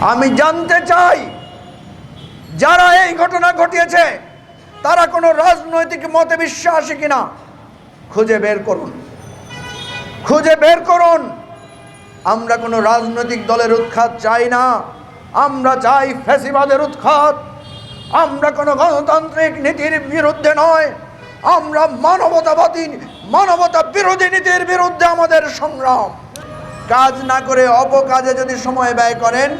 আমি জানতে চাই, যারা এই ঘটনা ঘটিয়েছে, তারা কোনো রাজনৈতিক মতে বিশ্বাসী কিনা? খুঁজে বের করুন। খুঁজে বের করুন। আমরা কোনো রাজনৈতিক দলের উৎখাত চাই না। আমরা চাই ফ্যাসিবাদের উৎখাত। আমরা কোনো গণতান্ত্রিক নীতির বিরুদ্ধে নয়। আমরা মানবতাবাদী, মানবতা বিরোধী নীতির বিরুদ্ধে আমাদের সংগ্রাম। কাজ না করে অপকাজে যদি সময় ব্যয় করেন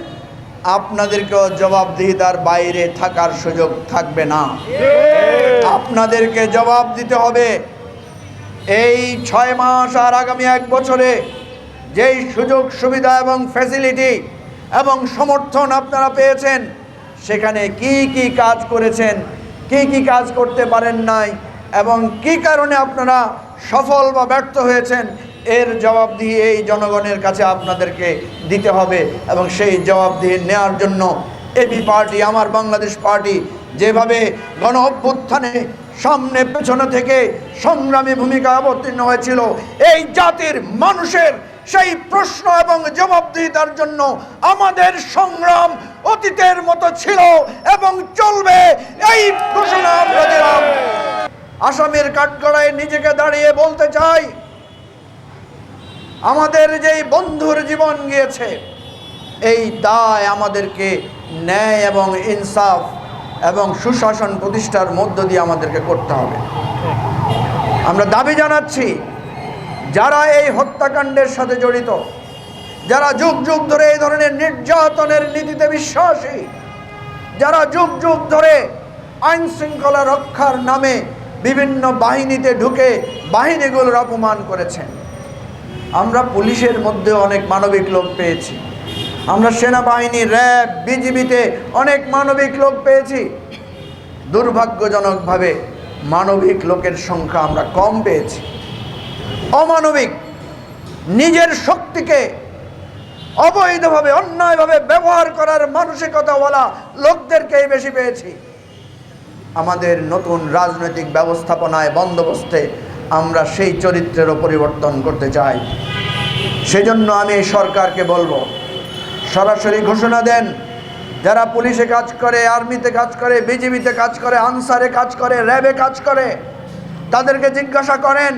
আপনাদেরকেও জবাবদিহিতার বাইরে থাকার সুযোগ থাকবে না। আপনাদেরকে জবাব দিতে হবে, এই ছয় মাস আর আগামী এক বছরে যেই সুযোগ, সুবিধা এবং ফ্যাসিলিটি এবং সমর্থন আপনারা পেয়েছেন, সেখানে কি কি কাজ করেছেন, কি কি কাজ করতে পারেন নাই এবং কি কারণে আপনারা সফল বা ব্যর্থ হয়েছেন এর জবাবদিহি এই জনগণের কাছে আপনাদেরকে দিতে হবে এবং সেই জবাবদিহি নেওয়ার জন্য এবি পার্টি, আমার বাংলাদেশ পার্টি যেভাবে গণ অভ্যুত্থানে সামনে পেছনে থেকে সংগ্রামী ভূমিকা অবতীর্ণ হয়েছিল, এই জাতির মানুষের সেই প্রশ্ন এবং জবাবদিহিতার জন্য আমাদের সংগ্রাম অতীতের মতো ছিল এবং চলবে এই ঘোষণা আমরা দিলাম। আসামের কাঠগড়ায় নিজেকে দাঁড়িয়ে বলতে চাই আমাদের যেই বন্ধুর জীবন গিয়েছে, এই দায় আমাদেরকে ন্যায় এবং ইনসাফ এবং সুশাসন প্রতিষ্ঠার মধ্য দিয়ে আমাদেরকে করতে হবে। আমরা দাবি জানাচ্ছি, যারা এই হত্যাকাণ্ডের সাথে জড়িত, যারা যুগ যুগ ধরে এই ধরনের নির্যাতনের নীতিতে বিশ্বাসী, যারা যুগ যুগ ধরে আইন শৃঙ্খলা রক্ষার নামে বিভিন্ন বাহিনীতে ঢুকে বাহিনীগুলোর অপমান করেছেন। আমরা পুলিশের মধ্যে অনেক মানবিক লোক পেয়েছি। আমরা সেনাবাহিনী, র্যাব, বিজিবিতে অনেক মানবিক লোক পেয়েছি। দুর্ভাগ্যজনকভাবে মানবিক লোকের সংখ্যা আমরা কম পেয়েছি। অমানবিক নিজের শক্তিকে অবৈধভাবে, অন্যায়ভাবে ব্যবহার করার মানসিকতাওয়ালা লোকদেরকেই বেশি পেয়েছি। আমাদের নতুন রাজনৈতিক ব্যবস্থাপনায় বন্দোবস্তে আমরা সেই চরিত্রেরও পরিবর্তন করতে চাই। সেজন্য আমি সরকারকে বলব সরাসরি ঘোষণা দেন যারা পুলিশে কাজ করে আর্মিতে কাজ করে বিজিবিতে কাজ করে আনসারে কাজ করে র্যাবে কাজ করে তাদেরকে জিজ্ঞাসা করেন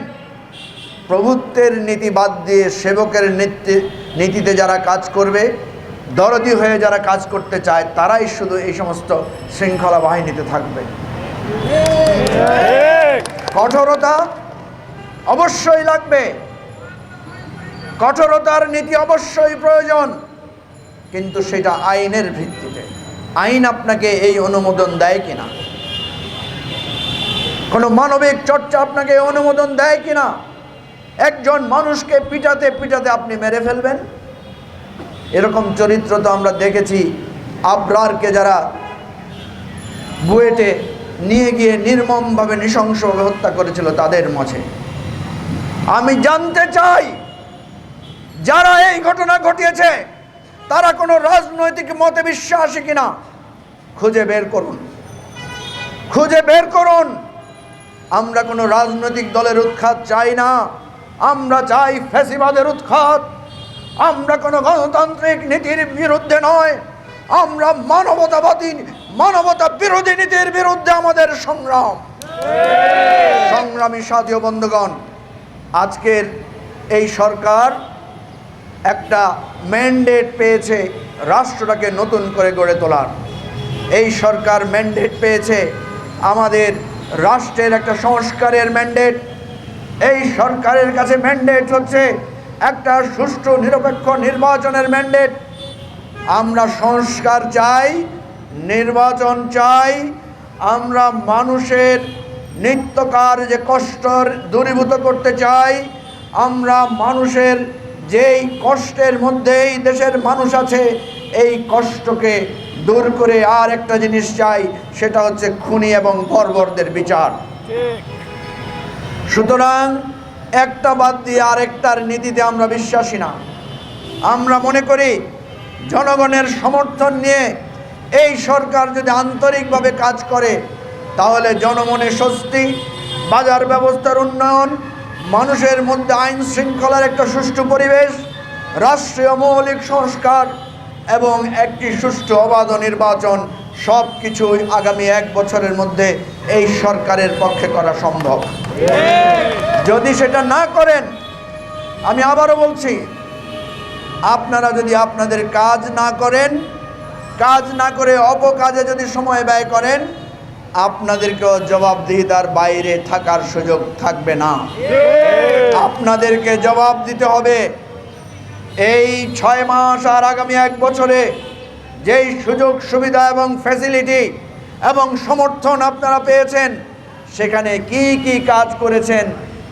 প্রভুত্বের নীতি বাদ দিয়ে সেবকের নীতি নীতিতে যারা কাজ করবে দরদি হয়ে যারা কাজ করতে চায় তারাই শুধু এই সমস্ত শৃঙ্খলা বাহিনীতে থাকবে। কঠোরতা অবশ্যই লাগবে। কঠোরতার নীতি অবশ্যই প্রয়োজন, কিন্তু সেটা আইনের ভিত্তিতে। আইন আপনাকে এই অনুমোদন দেয় কিনা? কোনো মানবিক চর্চা আপনাকে অনুমোদন দেয় কিনা? একজন মানুষকে পিটাতে পিটাতে আপনি মেরে ফেলবেন? এরকম চরিত্র তো আমরা দেখেছি আবরারকে যারা বুয়েটে নিয়ে গিয়ে নির্মমভাবে নৃশংসভাবে হত্যা করেছিল তাদের মাঝে আমি জানতে চাই, যারা এই ঘটনা ঘটিয়েছে, তারা কোনো রাজনৈতিক মতে বিশ্বাসী কিনা? খুঁজে বের করুন। খুঁজে বের করুন। আমরা কোনো রাজনৈতিক দলের উৎখাত চাই না। আমরা চাই ফ্যাসিবাদের উৎখাত। আমরা কোনো গণতান্ত্রিক নীতির বিরুদ্ধে নয়। আমরা মানবতাবাদী, মানবতা বিরোধী নীতির বিরুদ্ধে আমাদের সংগ্রাম। সংগ্রামী সাথী বন্ধুগণ আজকের এই সরকার একটা ম্যান্ডেট পেয়েছে রাষ্ট্রটাকে নতুন করে গড়ে তোলার। এই সরকার ম্যান্ডেট পেয়েছে আমাদের রাষ্ট্রের একটা সংস্কারের ম্যান্ডেট এই সরকারের কাছে ম্যান্ডেট হচ্ছে একটা সুষ্ঠু নিরপেক্ষ নির্বাচনের ম্যান্ডেট আমরা সংস্কার চাই, নির্বাচন চাই, আমরা মানুষের নিত্যকার যে কষ্ট দূরীভূত করতে চাই, আমরা মানুষের যেই কষ্টের মধ্যে এই দেশের মানুষ আছে, এই কষ্টকে দূর করে আর একটা জিনিস চাই, সেটা হচ্ছে খুনি এবং বর্বরদের বিচার। সুতরাং একটা বাদ দিয়ে আরেকটার নীতিতে আমরা বিশ্বাসী না। আমরা মনে করি জনগণের সমর্থন নিয়ে এই সরকার যদি আন্তরিকভাবে কাজ করে তাহলে জনমনে স্বস্তি, বাজার ব্যবস্থার উন্নয়ন, মানুষের মধ্যে আইন শৃঙ্খলার একটা সুষ্ঠু পরিবেশ, রাষ্ট্রীয় মৌলিক সংস্কার এবং একটি সুষ্ঠু অবাধ নির্বাচন সব কিছুই আগামী এক বছরের মধ্যে এই সরকারের পক্ষে করা সম্ভব। যদি সেটা না করেন, আমি আবারও বলছি, আপনারা যদি আপনাদের কাজ না করেন, কাজ না করে অপকাজে যদি সময় ব্যয় করেন আপনাদেরকেও জবাবদিহিতার বাইরে থাকার সুযোগ থাকবে না। আপনাদেরকে জবাব দিতে হবে এই ছয় মাস আর আগামী এক বছরে যেই সুযোগ, সুবিধা এবং ফ্যাসিলিটি এবং সমর্থন আপনারা পেয়েছেন, সেখানে কি কি কাজ করেছেন,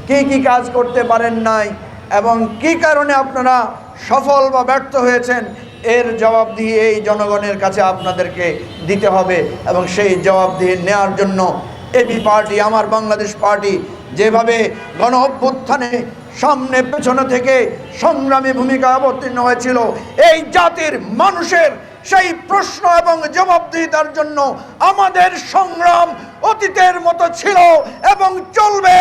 কি কি কাজ করতে পারেন নাই এবং কি কারণে আপনারা সফল বা ব্যর্থ হয়েছেন এর জবাব দিয়ে এই জনগণের কাছে আপনাদেরকে দিতে হবে এবং সেই জবাব দিয়ে নেওয়ার জন্য এবি পার্টি, আমার বাংলাদেশ পার্টি যেভাবে গণ অভ্যুত্থানে সামনে পেছনে থেকে সংগ্রামী ভূমিকা অবতীর্ণ হয়েছিল, এই জাতির মানুষের সেই প্রশ্ন এবং জবাবদিহিতার জন্য আমাদের সংগ্রাম অতীতের মতো ছিল এবং চলবে